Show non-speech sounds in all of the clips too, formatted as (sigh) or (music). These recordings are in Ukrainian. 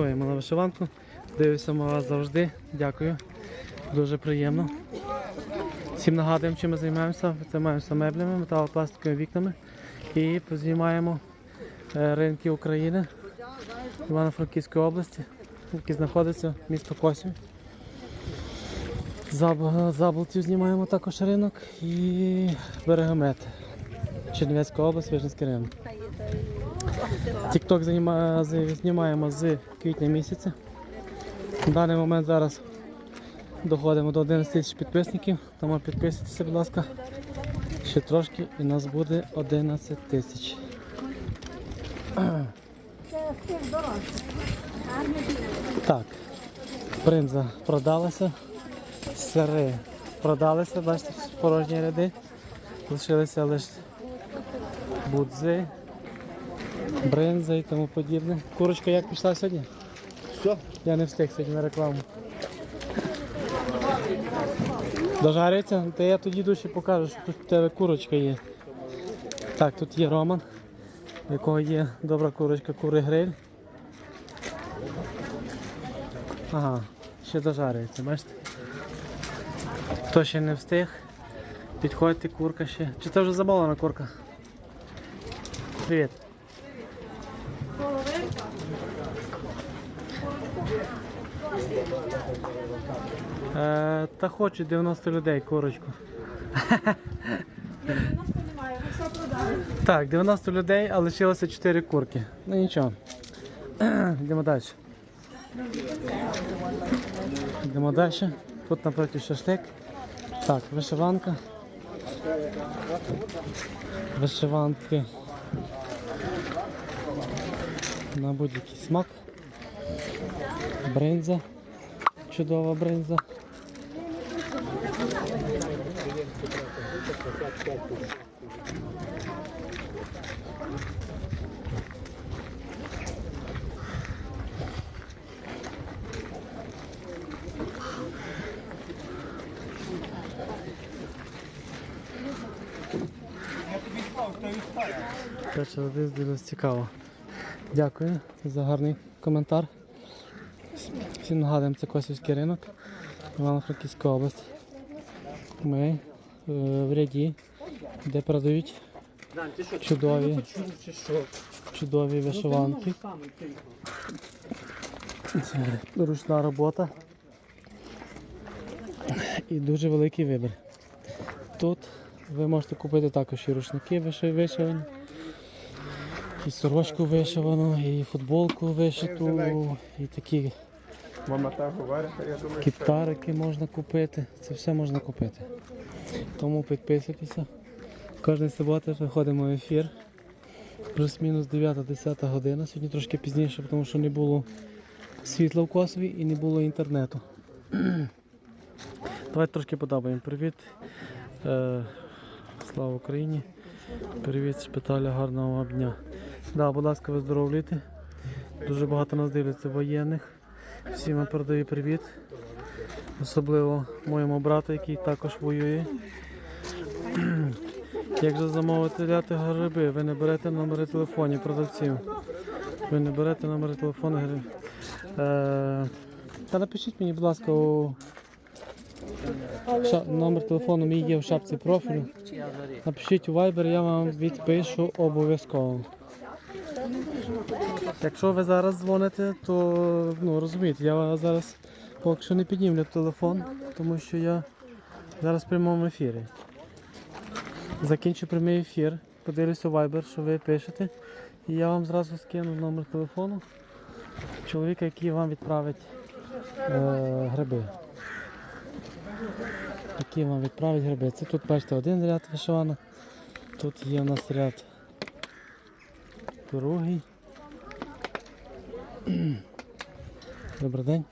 Дякуємо на вишиванку. Дивлюся ми вас завжди. Дякую. Дуже приємно. Всім нагадуємо, чим ми займаємося. Займаємося меблями, металопластиковими вікнами і познімаємо е, ринки України Івано-Франківської області, які знаходиться місто Косів. Заболтів знімаємо також ринок і берегомет. Чернівецька область, Вижницький район. Тікток знімаємо, з квітня місяця. На даний момент зараз доходимо до 11 тисяч підписників, тому підписуйтеся, будь ласка. Ще трошки і нас буде 11 тисяч. Так, бринза продалася, сири продалися, бачите, порожні ряди. Лишилися лише будзи, бринза і тому подібне. Курочка як пішла сьогодні? Що? Я не встиг сьогодні на рекламу. Дожарюється? Та я тоді душі покажу, що тут в тебе курочка є. Так, тут є Роман, в якого є добра курочка, кури гриль. Ага, ще дожарюється, бачите? Хто ще не встиг, підходьте, курка ще. Чи це вже замовлена курка? Привіт. Е, та хочу 90 людей курочку. Так, 90 людей, а лишилося 4 курки. Ну нічого. (clears throat) Йдемо далі. Йдемо далі. Тут напроти шашлик. Так, вишиванка. Вишиванки. На будь-який смак. Бринза. Чудова бринза. Перше десь дуже цікаво. Дякую за гарний коментар. Всім нагадуємо, це Косівський ринок, Івано-Франківська область. Ми е, в ряді, де продають чудові, чудові вишиванки. Ручна робота і дуже великий вибір. Тут ви можете купити також і рушники вишивані, і сорочку вишивану, і футболку вишиту, і такі Мама так говорить, я думаю, кітарики можна купити. Це все можна купити. Тому підписуйтеся. Кожної суботи виходимо в ефір. Плюс-мінус 9-10 година. Сьогодні трошки пізніше, тому що не було світла в Косові і не було інтернету. (clears throat) Давайте трошки подобаємо. Привіт. Е, слава Україні. Привіт, шпиталя, гарного вам дня. Да, будь ласка, виздоровлюйте. Дуже багато нас дивляться воєнних. Всім вам передаю привіт. Особливо моєму брату, який також воює. (clears throat) Як же замовити ляти гриби? Ви не берете номери телефонів продавців. Ви не берете номери телефону гриб. Е, та напишіть мені, будь ласка, у ша... номер телефону мій є в шапці профілю. Напишіть у Viber, я вам відпишу обов'язково. Якщо ви зараз дзвоните, то ну, розумієте, я зараз поки що не піднімлю телефон, тому що я зараз в прямому ефірі. Закінчу прямий ефір, подивлюся Viber, що ви пишете, і я вам зразу скину номер телефону чоловіка, який вам відправить е, гриби. Який вам відправить гриби. Це тут бачите один ряд вишиванок, тут є у нас ряд другий. Добрий день.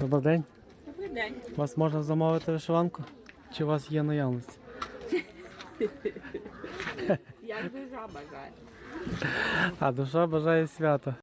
Добрий день. Добрий день. Вас можна замовити вишиванку? Чи у вас є наявність? Як душа бажає. А душа бажає свята.